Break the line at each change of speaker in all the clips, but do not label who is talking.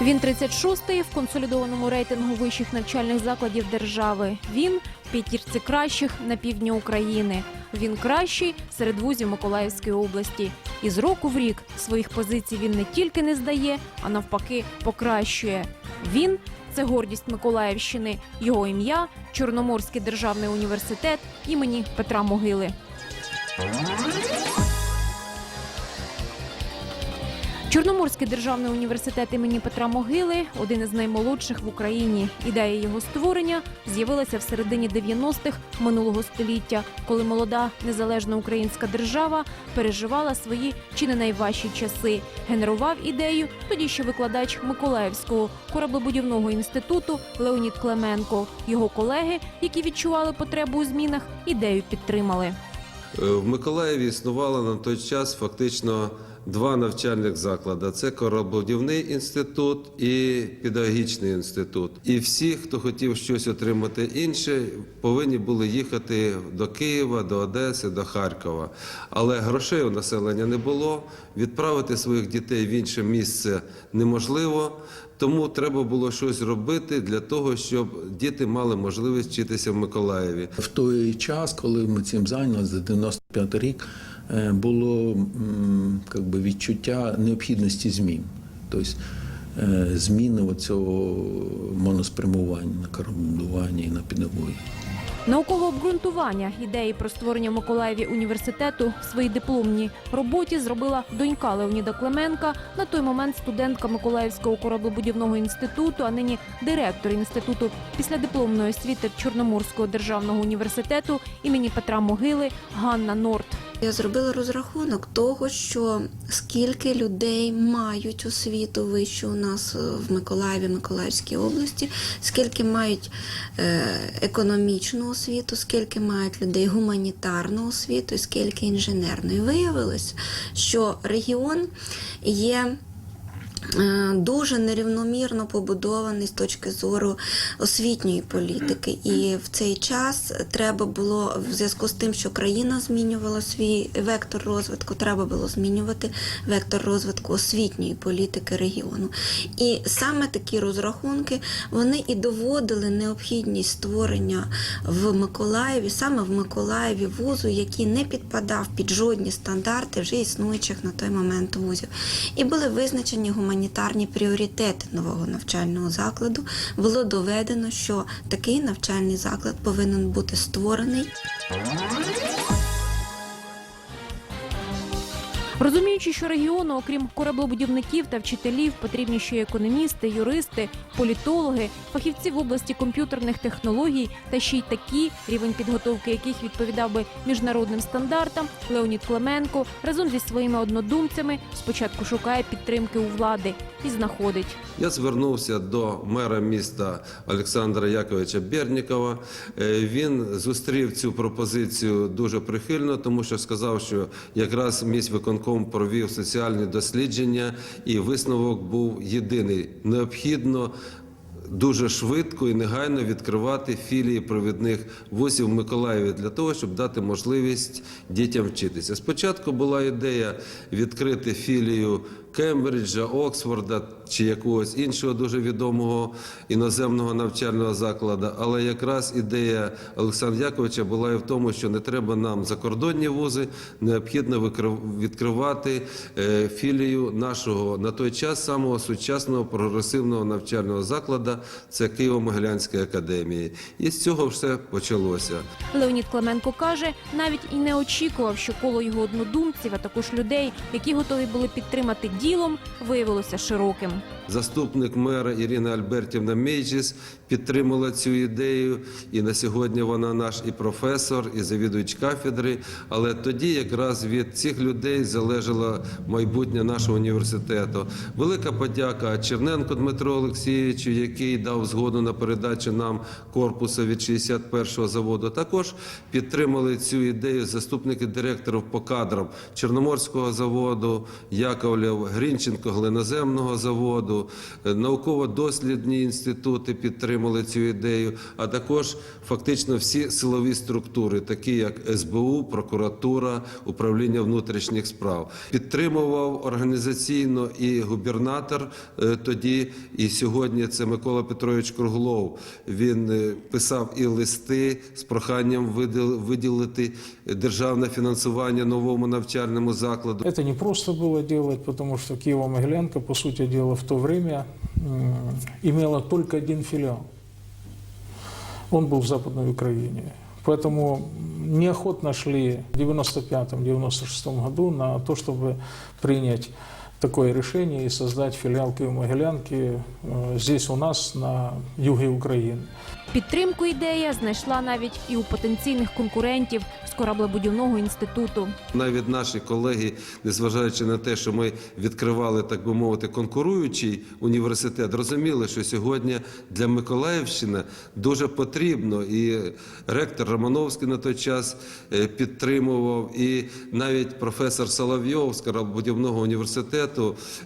Він 36-й в консолідованому рейтингу вищих навчальних закладів держави. Він в п'ятірці кращих на півдні України. Він кращий серед вузів Миколаївської області. І з року в рік своїх позицій він не тільки не здає, а навпаки покращує. Він це гордість Миколаївщини. Його ім'я Чорноморський державний університет імені Петра Могили. Чорноморський державний університет імені Петра Могили один із наймолодших в Україні. Ідея його створення з'явилася в середині 90-х минулого століття, коли молода незалежна українська держава переживала свої чи не найважчі часи. Генерував ідею тоді ще викладач Миколаївського кораблебудівного інституту Леонід Клименко. Його колеги, які відчували потребу у змінах, ідею підтримали.
Е, В Миколаєві існувало на той час фактично два навчальних заклади: це кораблебудівний інститут і педагогічний інститут. І всі, хто хотів щось отримати інше, повинні були їхати до Києва, до Одеси, до Харкова. Але грошей у населення не було. Відправити своїх дітей в інше місце неможливо. Тому треба було щось робити для того, щоб діти мали можливість вчитися в Миколаєві.
В той час, коли ми цим зайнялися, за 95 рік, було как би, відчуття необхідності змін. Тобто е, зміни цього моноспрямування на кораблебудування і на педагогіку.
Наукове обґрунтування ідеї про створення в Миколаєві університету в своїй дипломній роботі зробила донька Леоніда Клименка, на той момент студентка Миколаївського кораблебудівного інституту, а нині директор інституту післядипломної освіти Чорноморського державного університету імені Петра Могили Ганна Норт.
Я зробила розрахунок того, що скільки людей мають освіту вищу у нас е, в Миколаєві, Миколаївській області, скільки мають е, економічну освіту, скільки мають людей гуманітарну освіту, скільки інженерну. Виявилось, що регіон є. Е, Дуже нерівномірно побудований з точки зору освітньої політики, і в цей час треба було в зв'язку з тим, що країна змінювала свій вектор розвитку, треба було змінювати вектор розвитку освітньої політики регіону. І саме такі розрахунки вони і доводили необхідність створення в Миколаєві, саме в Миколаєві вузу, який не підпадав під жодні стандарти вже існуючих на той момент вузів. І були визначені гуманітарні пріоритети нового навчального закладу. Було доведено, що такий навчальний заклад повинен бути створений
Розуміючи, що регіону, окрім кораблебудівників та вчителів, потрібні ще й економісти, юристи, політологи, фахівці в області комп'ютерних технологій та ще й такі, рівень підготовки яких відповідав би міжнародним стандартам, Леонід Клименко разом зі своїми однодумцями спочатку шукає підтримки у влади і знаходить.
Я звернувся до мера міста Олександра Яковича Бернікова. Е, Він зустрів цю пропозицію дуже прихильно, тому що сказав, що якраз міськвиконком провів соціальні дослідження, і висновок був єдиний: необхідно. Дуже швидко і негайно відкривати філії провідних вузів в Миколаєві для того, щоб дати можливість дітям вчитися. Спочатку була ідея відкрити філію Кембриджа, Оксфорда чи якогось іншого дуже відомого іноземного навчального закладу. Але якраз ідея Олександра Яковича була і в тому, що не треба нам закордонні вузи, необхідно відкривати е, філію нашого на той час самого сучасного прогресивного навчального закладу. Це Києво-Могилянська академія. І з цього все почалося.
Леонід Клименко каже, навіть і не очікував, що коло його однодумців, а також людей, які готові були підтримати ділом, виявилося широким.
Заступник мера Ірина Альбертівна Мейджіс підтримала цю ідею, і на сьогодні вона наш і професор, і завідувач кафедри. Але тоді якраз від цих людей залежало майбутнє нашого університету. Велика подяка Черненко Дмитру Олексійовичу, який дав згоду на передачу нам корпусу від 61-го заводу. Також підтримали цю ідею заступники директорів по кадрам Чорноморського заводу Яковлев, Грінченко глиноземного заводу, е, науково-дослідні інститути підтримали цю ідею, а також фактично всі силові структури, такі як СБУ, прокуратура, управління внутрішніх справ. Підтримував організаційно і губернатор е, тоді, і сьогодні це Микола Петрович Круглов. Він е, писав і листи з проханням виділ- виділити державне фінансування новому навчальному закладу.
Это не просто было делать, потому что Киево-Могилянка, по сути дела, в то время м, имела только один филиал. Он был в Западной Украине. Поэтому неохотно шли в 95-96 году на то, чтобы принять такое решение и создать филиал Киево-Могилянки э, здесь у нас, на юге Украины.
Підтримку ідея знайшла навіть і у потенційних конкурентів з кораблебудівного інституту.
Навіть наші колеги, незважаючи на те, що ми відкривали, так би мовити, конкуруючий університет, розуміли, що сьогодні для Миколаївщини дуже потрібно. І ректор Романовський на той час е, підтримував, і навіть професор Соловйов з кораблебудівного університету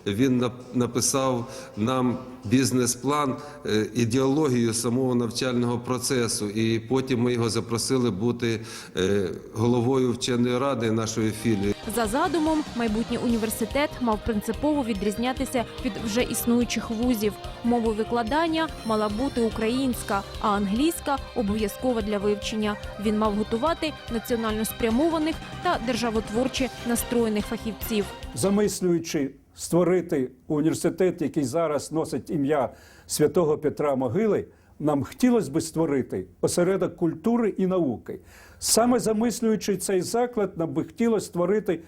він написав нам бізнес-план, е, ідеологію самого навчального процесу. І потім ми його запросили бути е, головою вченої ради нашої філії.
За задумом, майбутній університет мав принципово відрізнятися від вже існуючих вузів. Мовою викладання мала бути українська, а англійська обов'язкова для вивчення. Він мав готувати національно спрямованих та державотворче настроєних фахівців.
Замислюючи створити університет, який зараз носить ім'я святого Петра Могили, нам хотілося б створити осередок культури і науки. Саме замислюючи цей заклад, нам би хотілося створити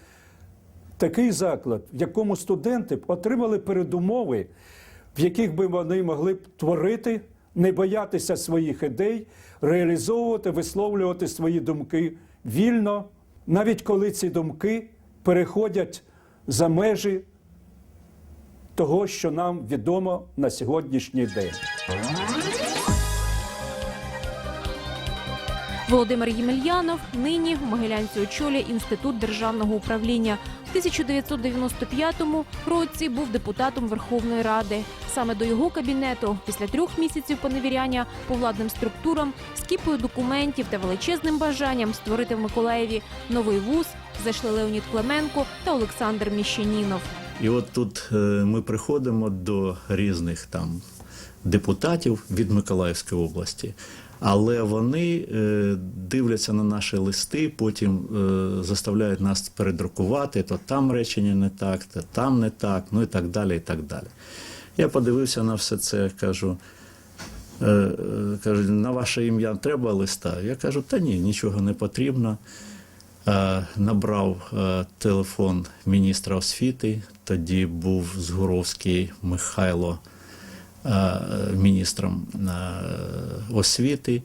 такий заклад, в якому студенти б отримали передумови, в яких би вони могли б творити, не боятися своїх ідей, реалізовувати, висловлювати свої думки вільно, навіть коли ці думки переходять за межі того, що нам відомо на сьогоднішній день.
Володимир Ємельянов нині в Могилянці очолює інститут державного управління. В 1995 році був депутатом Верховної Ради. Саме до його кабінету, після трьох місяців поневіряння по владним структурам, з кіпою документів та величезним бажанням створити в Миколаєві новий вуз, зайшли Леонід Клименко та Олександр Міщанінов.
І от тут е, ми приходимо до різних там депутатів від Миколаївської області, але вони е, дивляться на наші листи, потім е, заставляють нас передрукувати, то там речення не так, то там не так, ну і так далі. і так далі. Я подивився на все це, кажу. Е, Кажуть, на ваше ім'я треба листа? Я кажу, та ні, нічого не потрібно. Набрав телефон міністра освіти, тоді був Згуровський Михайло міністром е, освіти.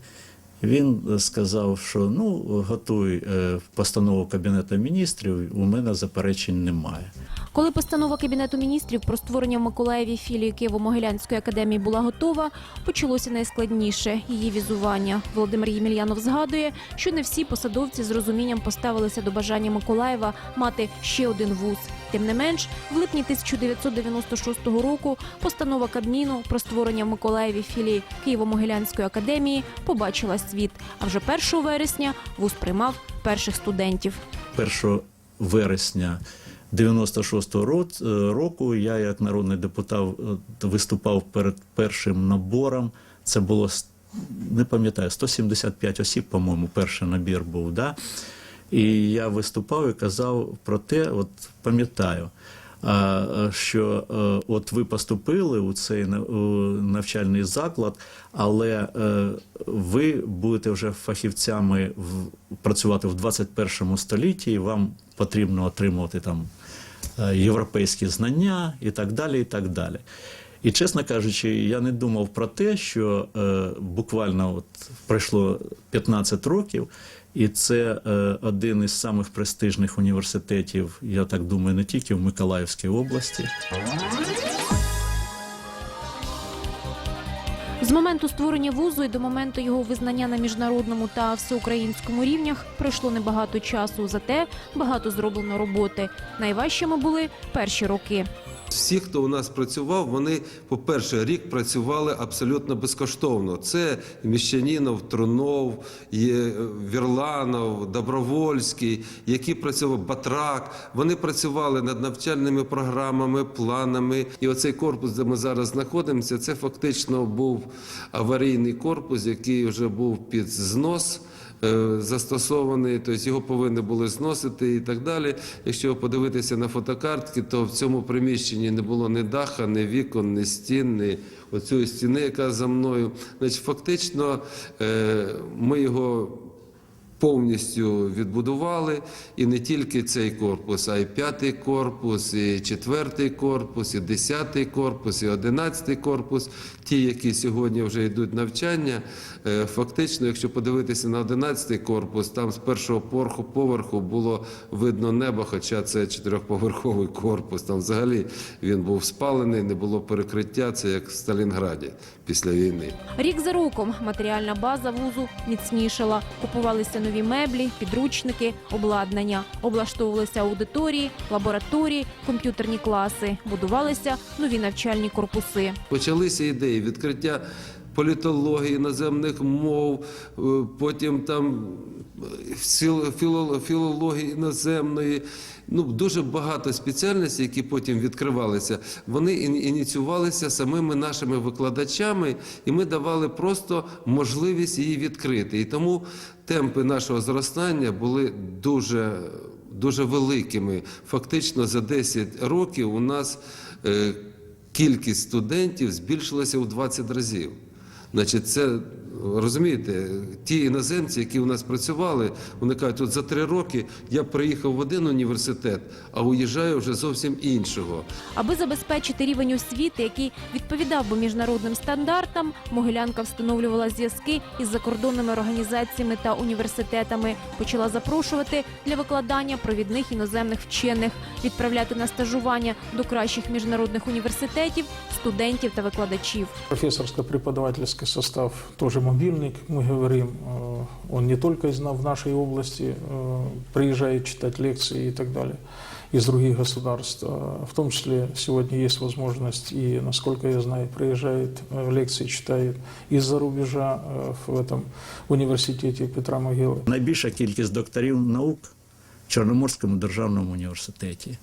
Він сказав, що ну, готуй е, постанову Кабінету міністрів, у мене заперечень немає.
Коли постанова Кабінету міністрів про створення в Миколаєві філії Києво-Могилянської академії була готова, почалося найскладніше її візування. Володимир Ємельянов згадує, що не всі посадовці з розумінням поставилися до бажання Миколаєва мати ще один вуз. Тим не менш, в липні 1996 року постанова Кабміну про створення в Миколаєві філії Києво-Могилянської академії побачила світ. А вже 1 вересня вуз приймав перших студентів.
1 вересня 96-го е, року я, як народний депутат, е, виступав перед першим набором. Це було не пам'ятаю, 175 осіб, по-моєму, перший набір був. Да? І я виступав і казав про те, от пам'ятаю. Е, Що е, от ви поступили у цей навчальний заклад, але е, ви будете вже фахівцями працювати в 21 столітті, і вам потрібно отримувати там європейські знання і так далі. І так далі. І чесно кажучи, я не думав про те, що е, буквально от пройшло 15 років, і це е, один із самих престижних університетів, я так думаю, не тільки в Миколаївській області.
З моменту створення вузу і до моменту його визнання на міжнародному та всеукраїнському рівнях пройшло небагато часу. Зате багато зроблено роботи. Найважчими були перші роки.
Всі, хто у нас працював, вони, по-перше, рік працювали абсолютно безкоштовно. Це Міщанінов, Трунов, Вірланов, Добровольський, які працювали Батрак. Вони працювали над навчальними програмами, планами. І оцей корпус, де ми зараз знаходимося, це фактично був аварійний корпус, який вже був під знос е, застосований, тобто його повинні були зносити і так далі. Якщо подивитися на фотокартки, то в цьому приміщенні не було ні даха, ні вікон, ні стін, ні оцю стіни, яка за мною. Значить, фактично е, ми його повністю відбудували, і не тільки цей корпус, а й п'ятий корпус, і четвертий корпус, і десятий корпус, і одинадцятий корпус. Ті, які сьогодні вже йдуть навчання, е, фактично, якщо подивитися на одинадцятий корпус, там з першого поверху було видно небо, хоча це чотирьохповерховий корпус. Там взагалі він був спалений, не було перекриття. Це як в Сталінграді після війни.
Рік за роком матеріальна база вузу міцнішала. Купувалися нові меблі, підручники, обладнання, облаштовувалися аудиторії, лабораторії, комп'ютерні класи, будувалися нові навчальні корпуси.
Почалися ідеї відкриття політології, іноземних мов, е, потім там е, філ- філо- філології іноземної. Ну, дуже багато спеціальностей, які потім відкривалися, вони ін- ініціювалися самими нашими викладачами, і ми давали просто можливість її відкрити. І тому темпи нашого зростання були дуже, дуже великими. Фактично за 10 років у нас е, кількість студентів збільшилася у 20 разів. Значить, це розумієте, ті іноземці, які у нас працювали, вони кажуть, от за три роки я приїхав в один університет, а уїжджаю вже зовсім іншого.
Аби забезпечити рівень освіти, який відповідав би міжнародним стандартам, Могилянка встановлювала зв'язки із закордонними організаціями та університетами. Почала запрошувати для викладання провідних іноземних вчених, відправляти на стажування до кращих міжнародних університетів, студентів та викладачів.
Профессорско-преподавательский состав тоже мобильный, как мы говорим. Э, Он не только из, на- в нашей области э, приезжает читать лекции и так далее из других государств. А В том числе сегодня есть возможность, и, насколько я знаю, приезжает, э, лекции читает из-за рубежа э, в этом университете Петра Могилы.
Найбільша кількість докторів наук в Чорноморському державному університеті.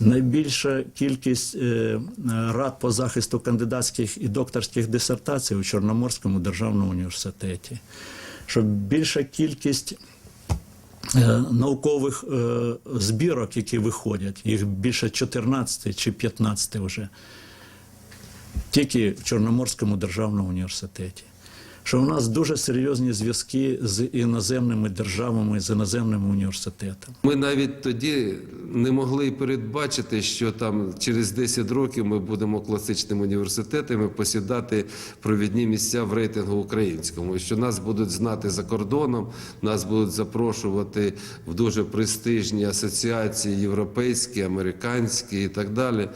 Найбільша кількість е, рад по захисту кандидатських і докторських дисертацій у Чорноморському державному університеті. Щоб більша кількість е, наукових е, збірок, які виходять, їх більше 14 чи 15 вже, тільки в Чорноморському державному університеті. Що у нас дуже серйозні зв'язки з іноземними державами, з іноземними університетами.
Ми навіть тоді не могли передбачити, що там через 10 років ми будемо класичним університетом і посідати провідні місця в рейтингу українському, що нас будуть знати за кордоном, нас будуть запрошувати в дуже престижні асоціації європейські, американські і так далі.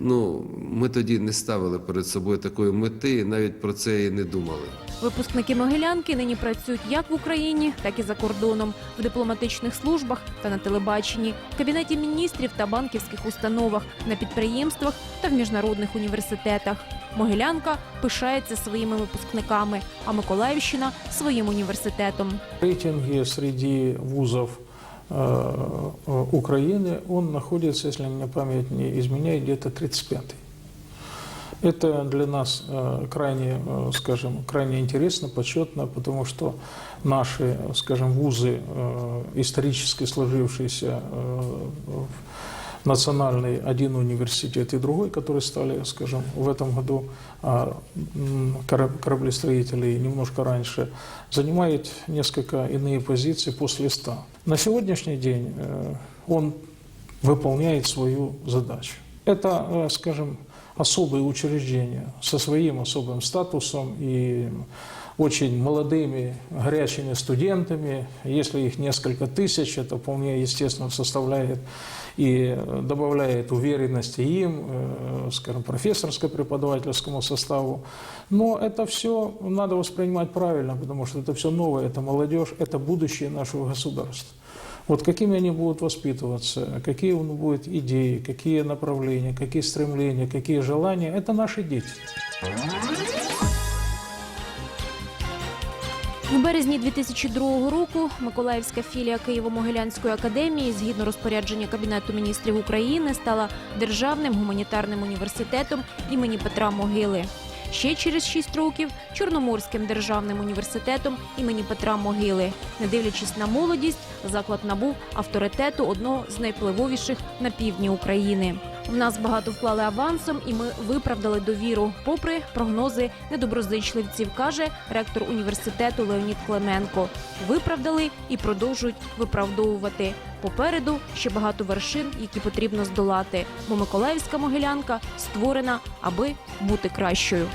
Ну, ми тоді не ставили перед собою такої мети, і навіть про це і не думали.
Випускники Могилянки нині працюють як в Україні, так і за кордоном, в дипломатичних службах та на телебаченні, в кабінеті міністрів та банківських установах, на підприємствах та в міжнародних університетах. Могилянка пишається своїми випускниками, а Миколаївщина своїм університетом.
вузов э, э, Украины он находится, если мне память не изменяет, где-то 35-й. Это для нас э, крайне, э, скажем, крайне интересно, почетно, потому что наши, э, скажем, вузы, э, исторически сложившиеся э, в национальный один университет и другой, которые стали, скажем, в этом году а, кораблестроителей немножко раньше, занимает несколько иные позиции после 100. На сегодняшний день э, он выполняет свою задачу. Это, э, скажем, особые учреждения со своим особым статусом и очень молодыми, горячими студентами. Если их несколько тысяч, это вполне естественно составляет и добавляет уверенности им, э, скажем, профессорско-преподавательскому составу. Но это все надо воспринимать правильно, потому что это все новое, это молодежь, это будущее нашего государства. Вот какими они будут воспитываться, какие у них будут идеи, какие направления, какие стремления, какие желания, это наши дети.
У березні 2002 року Миколаївська філія Києво-Могилянської академії, згідно розпорядження Кабінету міністрів України, стала державним гуманітарним університетом імені Петра Могили. Ще через шість років Чорноморським державним університетом імені Петра Могили. Не дивлячись на молодість, заклад набув авторитету одного з найвпливовіших на півдні України. В нас багато вклали авансом, і ми виправдали довіру, попри прогнози недоброзичливців, каже ректор університету Леонід Клименко. Виправдали і продовжують виправдовувати. Попереду ще багато вершин, які потрібно здолати, бо Миколаївська могилянка створена, аби бути кращою.